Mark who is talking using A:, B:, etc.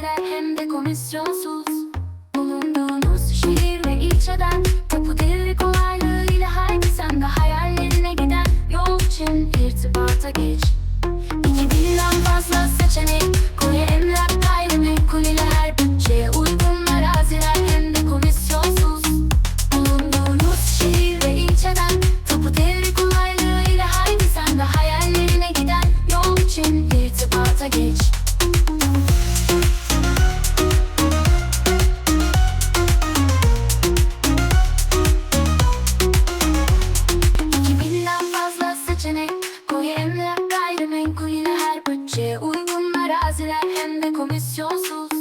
A: araziler hem de komisyonsuz. Bulunduğunuz şehir ve ilçeden Tapu devri kolaylığıyla haydi sen de hayallerine giden Yol için irtibata geç. 2000'den fazla seçenek Gayrimenkulle her bütçeye uygun araziler. Hem de komisyonsuz.